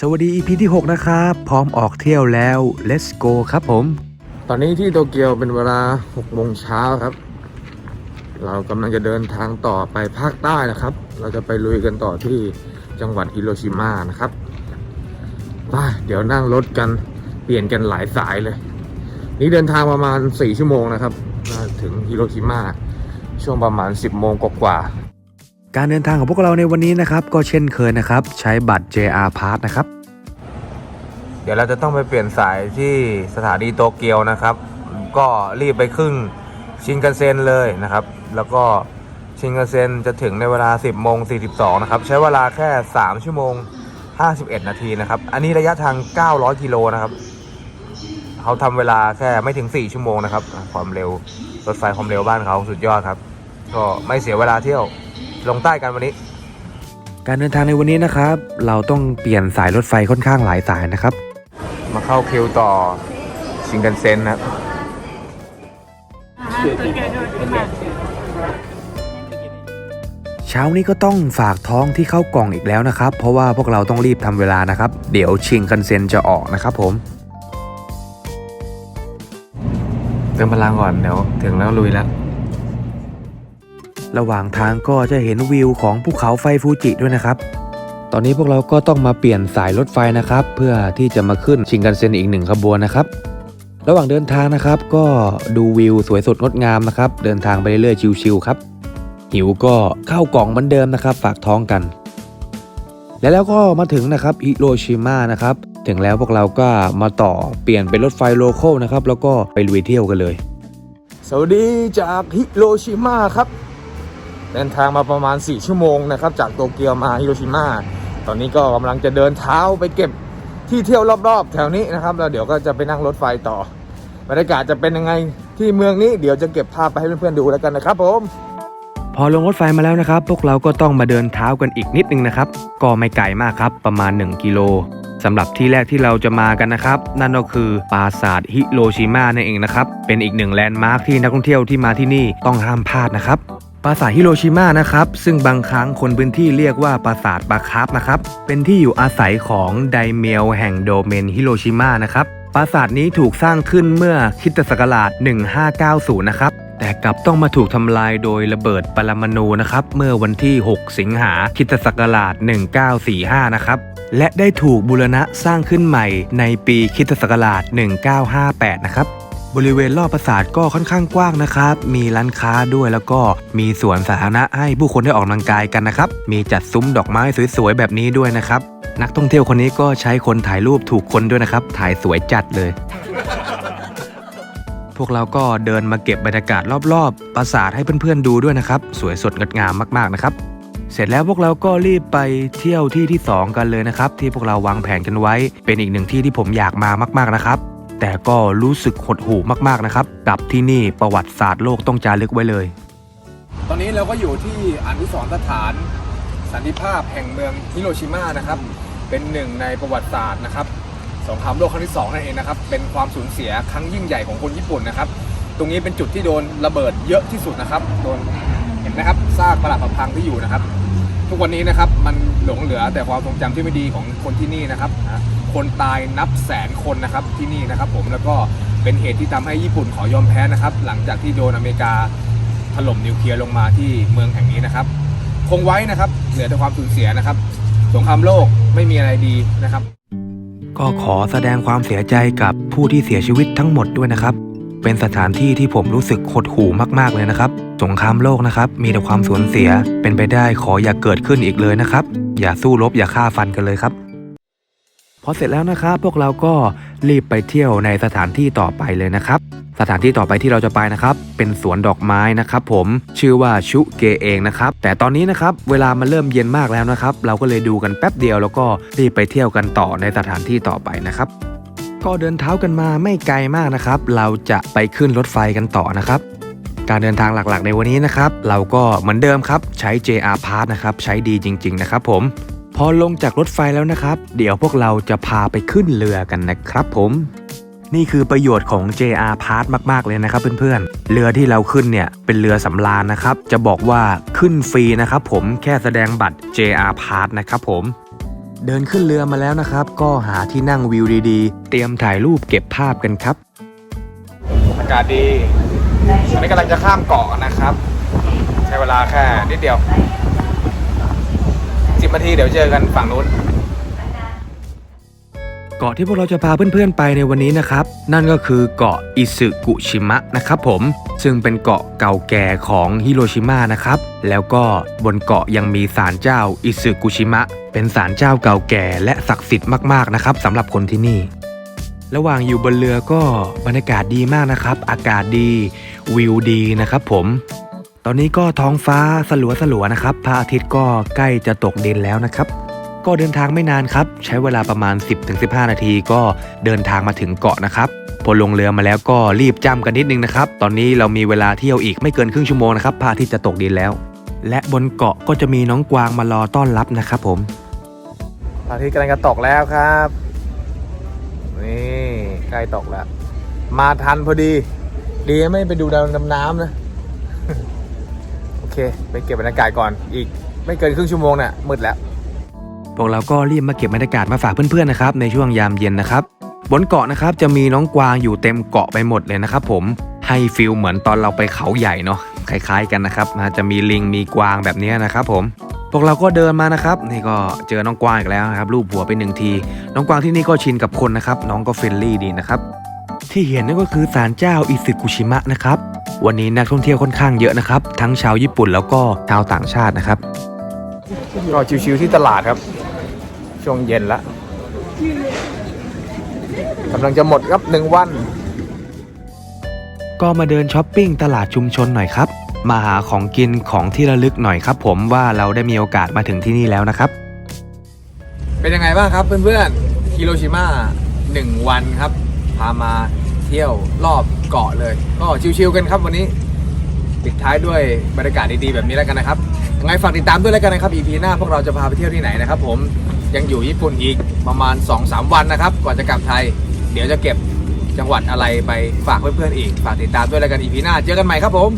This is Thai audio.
สวัสดี EP ที่ 6 นะครับ พร้อมออกเที่ยวแล้ว let's go ครับผม ตอนนี้ที่โตเกียวเป็นเวลา6โมงเช้าครับ เรากำลังจะเดินทางต่อไปภาคใต้นะครับ เราจะไปลุยกันต่อที่จังหวัดฮิโรชิมานะครับไปเดี๋ยวนั่งรถกันเปลี่ยนกันหลายสายเลย นี่เดินทางประมาณ 4 ชั่วโมงนะครับมาถึงฮิโรชิมาช่วงประมาณ 10โมงกว่า การเดินทางของพวกเราในวันนี้นะครับ ก็เช่นเคยนะครับ ใช้บัตร JR Pass นะครับ เดี๋ยวเราจะต้องไปเปลี่ยนสายที่สถานีโตเกียวนะครับ ก็รีบไปขึ้นชินกันเซ็นเลยนะครับ แล้วก็ชินกันเซ็นจะถึงในเวลา 10โมง42นะครับ ใช้เวลาแค่ 3 ชั่วโมง 51 นาทีนะครับ อันนี้ระยะทาง 900 กิโลนะครับเขาทำเวลาแค่ไม่ถึง 4 ชั่วโมงนะครับ ความเร็วรถไฟความเร็วบ้านเขาสุดยอดครับ ก็ไม่เสียเวลาเที่ยว ลงใต้กันวันนี้ การเดินทางในวันนี้นะครับ เราต้องเปลี่ยนสายรถไฟค่อนข้างหลายสายนะครับ มาเข้าคิวต่อชินกันเซ็นนะครับเช้านี้ก็ต้องฝากท้องที่เข้ากล่องอีกแล้วนะครับ เพราะว่าพวกเราต้องรีบทำเวลานะครับ เดี๋ยวชิงคันเซ็นจะออกนะครับผมเติมพลังก่อนเดี๋ยวถึงแล้วลุยแล้ว ระหว่างทางก็จะเห็นวิวของภูเขาไฟฟูจิด้วยนะครับ ตอนนี้พวกเราก็ต้องมาเปลี่ยนสายรถไฟนะครับ เพื่อที่จะมาขึ้นชิงกันเซ็นอีกหนึ่งขบวนนะครับ ระหว่างเดินทางนะครับก็ดูวิวสวยสดงดงามนะครับ เดินทางไปเรื่อยๆชิวๆครับ หิวก็เข้ากล่องเหมือนเดิมนะครับ ฝากท้องกัน และแล้วก็มาถึงนะครับฮิโรชิมานะครับถึงแล้วพวกเราก็มาต่อเปลี่ยนเป็นรถไฟโลคอลนะครับ แล้วก็ไปลุยเที่ยวกันเลย สวัสดีจากฮิโรชิมาครับ เดินทางมาประมาณ 4 ชั่วโมงนะครับ จากโตเกียวมาฮิโรชิมาตอนนี้ก็กำลังจะเดินเท้าไปเก็บที่เที่ยวรอบๆ แถวนี้นะครับแล้วเดี๋ยวก็จะไปนั่งรถไฟต่อบรรยากาศจะเป็นยังไงที่เมืองนี้เดี๋ยวจะเก็บภาพไปให้เพื่อนๆดูแล้วกันนะครับผมพอลงรถไฟมาแล้วนะครับ พวกเราก็ต้องมาเดินเท้ากันอีกนิดนึงนะครับ ก็ไม่ไกลมากครับ ประมาณ 1 กิโลสำหรับที่แรกที่เราจะมากันนะครับ นั่นก็คือปราสาทฮิโรชิมานั่นเองนะครับ เป็นอีกหนึ่งแลนด์มาร์คที่นักท่องเที่ยวที่มาที่นี่ต้องห้ามพลาดนะครับ ปราสาทฮิโรชิมานะครับ ซึ่งบางครั้งคนพื้นที่เรียกว่าปราสาทปาคาบนะครับ เป็นที่อยู่อาศัยของไดเมียวแห่งโดเมนฮิโรชิมานะครับ ปราสาทนี้ถูกสร้างขึ้นเมื่อคริดศักราช 1590 นะครับ แต่กลับต้องมาถูกทำลายโดยระเบิดปรมาณูนะครับ เมื่อวันที่ 6 สิงหาคริดศักราช 1945 นะครับ และได้ถูกบูรณะสร้างขึ้นใหม่ในปีคริดศักราช 1958 นะครับ บริเวณรอบปราสาทก็ค่อนข้างกว้างนะครับ มีร้านค้าด้วยแล้วก็มีสวนสาธารณะให้ผู้คนได้ออกกำลังกายกันนะครับ มีจัดซุ้มดอกไม้สวยๆแบบนี้ด้วยนะครับ นักท่องเที่ยวคนนี้ก็ใช้คนถ่ายรูปถูกคนด้วยนะครับ ถ่ายสวยจัดเลย พวกเราก็เดินมาเก็บบรรยากาศรอบๆ ปราสาทให้เพื่อนๆดูด้วยนะครับ สวยสดงดงามมากๆนะครับ เสร็จแล้วพวกเราก็รีบไปเที่ยวที่ที่ 2 กันเลยนะครับ ที่พวกเราวางแผนกันไว้ เป็นอีกหนึ่งที่ที่ผมอยากมามาก ๆนะครับ แต่ก็รู้สึกหดหู่มากๆนะครับ กับที่นี่ประวัติศาสตร์โลกต้องจารึกไว้เลย ตอนนี้เราก็อยู่ที่อนุสรณ์สถาน สันติภาพแห่งเมืองฮิโรชิมานะครับ เป็นหนึ่งในประวัติศาสตร์นะครับสงครามโลกครั้งที่สองนั่นเองนะครับ เป็นความสูญเสียครั้งยิ่งใหญ่ของคนญี่ปุ่นนะครับ ตรงนี้เป็นจุดที่โดนระเบิดเยอะที่สุดนะครับ โดนเห็นไหมครับซากปรักหักพังที่อยู่นะครับ ทุกวันนี้นะครับมันหลงเหลือแต่ความทรงจำที่ไม่ดีของคนที่นี่นะครับ คนตายนับแสนคนนะครับที่นี่นะครับผมแล้วก็เป็นเหตุที่ทำให้ญี่ปุ่นขอยอมแพ้นะครับ หลังจากที่โดนอเมริกาถล่มนิวเคลียร์ลงมาที่เมืองแห่งนี้นะครับ คงไว้นะครับเหลือแต่ความสูญเสียนะครับ สงครามโลกไม่มีอะไรดีนะครับ ก็ขอแสดงความเสียใจกับผู้ที่เสียชีวิตทั้งหมดด้วยนะครับ เป็นสถานที่ที่ผมรู้สึกหดหู่มากๆเลยนะครับ สงครามโลกนะครับ มีแต่ความสูญเสียเป็นไปได้ขออย่าเกิดขึ้นอีกเลยนะครับ อย่าสู้รบอย่าฆ่าฟันกันเลยครับ อเสร็จแล้วนะครับ พวกเราก็รีบไปเที่ยวในสถานที่ต่อไปเลยนะครับ สถานที่ต่อไปที่เราจะไปนะครับ เป็นสวนดอกไม้นะครับ ผมชื่อว่าชุเกเองนะครับ แต่ตอนนี้นะครับเวลามันเริ่มเย็นมากแล้วนะครับ เราก็เลยดูกันแป๊บเดียว แล้วก็รีบไปเที่ยวกันต่อในสถานที่ต่อไปนะครับก็เดินเท้ากันมาไม่ไกลมากนะครับ เราจะไปขึ้นรถไฟกันต่อนะครับ การเดินทางหลักๆ ในวันนี้นะครับ เราก็เหมือนเดิมครับใช้ JR Pass นะครับ ใช้ดีจริง ๆ นะครับผม พอลงจากรถไฟแล้วนะครับ เดี๋ยวพวกเราจะพาไปขึ้นเรือกันนะครับผมนี่คือประโยชน์ของ JR Pass มาก ๆ เลยนะครับเพื่อนๆ เรือที่เราขึ้นเนี่ย เป็นเรือสำราญนะครับ จะบอกว่าขึ้นฟรีนะครับผมแค่แสดงบัตร JR Pass นะครับผม เดินขึ้นเรือมาแล้วนะครับ ก็หาที่นั่งวิวดีๆ เตรียมถ่ายรูปเก็บภาพกันครับ อากาศดีอันนี้กำลังจะข้ามเกาะนะครับ ใช้เวลาแค่นิดเดียว สิบนาทีเดี๋ยวเจอกันฝั่งนู้น เกาะที่พวกเราจะพาเพื่อนๆไปในวันนี้นะครับ นั่นก็คือเกาะอิซึกุชิมะนะครับผม ซึ่งเป็นเกาะเก่าแก่ของฮิโรชิมานะครับ แล้วก็บนเกาะยังมีศาลเจ้าอิซึกุชิมะ เป็นศาลเจ้าเก่าแก่และศักดิ์สิทธิ์มากๆนะครับสำหรับคนที่นี่ระหว่างอยู่บนเรือก็บรรยากาศดีมากนะครับ อากาศดี วิวดีนะครับผม อนนี้ก็ท้องฟ้าสลัวสลัวนะครับ พระอาทิตย์ก็ใกล้จะตกดินแล้วนะครับ ก็เดินทางไม่นานครับ ใช้เวลาประมาณ 10-15 นาทีก็เดินทางมาถึงเกาะนะครับพอลงเรือมาแล้วก็รีบจ้ำกันนิดนึงนะครับ ตอนนี้เรามีเวลาเที่ยวอีกไม่เกินครึ่งชั่วโมงนะครับพระอาทิตย์จะตกดินแล้ว และบนเกาะก็จะมีน้องกวางมารอต้อนรับนะครับผมพระอาทิตย์กำลังจะตกแล้วครับนี่ใกล้ตกแล้ว มาทันพอดี ดีไม่ไปดูดาวดำน้ำนะ ไปเก็บบรรยากาศก่อนอีกไม่เกินครึ่งชั่วโมงเนี่ยมืดแล้ว พวกเราก็รีบมาเก็บบรรยากาศมาฝากเพื่อนๆนะครับในช่วงยามเย็นนะครับ บนเกาะนะครับจะมีน้องกวางอยู่เต็มเกาะไปหมดเลยนะครับผมให้ฟิลเหมือนตอนเราไปเขาใหญ่เนาะคล้าย ๆกันนะครับจะมีลิงมีกวางแบบนี้นะครับผมพวกเราก็เดินมานะครับนี่ก็เจอน้องกวางอีกแล้วนะครับรูปหัวไปหนึ่งที น้องกวางที่นี่ก็ชินกับคนนะครับ น้องก็เฟรนลี่ดีนะครับ ที่เห็นนั่นก็คือศาลเจ้าอิซึกุชิมะนะครับ วันนี้นักท่องเที่ยวค่อนข้างเยอะนะครับ ทั้งชาวญี่ปุ่นแล้วก็ชาวต่างชาตินะครับ ก็ชิวๆที่ตลาดครับ ช่วงเย็นละกำลังจะหมดครับหนึ่งวัน ก็มาเดินช้อปปิ้งตลาดชุมชนหน่อยครับ มาหาของกินของที่ระลึกหน่อยครับ ผมว่าเราได้มีโอกาสมาถึงที่นี่แล้วนะครับ เป็นยังไงบ้างครับเพื่อนๆฮิโรชิมาหนึ่งวันครับ พามา เที่ยวรอบเกาะเลย ก็ชิวๆกันครับวันนี้ ปิดท้ายด้วยบรรยากาศดีๆแบบนี้แล้วกันนะครับยังไงฝากติดตามด้วยแล้วกันนะครับ EP หน้าพวกเราจะพาไปเที่ยวที่ไหนนะครับผมยังอยู่ญี่ปุ่นอีกประมาณ 2-3 วันนะครับก่อนจะกลับไทย เดี๋ยวจะเก็บจังหวัดอะไรไปฝากเพื่อนๆอีก ฝากติดตามด้วยแล้วกัน EP หน้าเจอกันใหม่ครับผม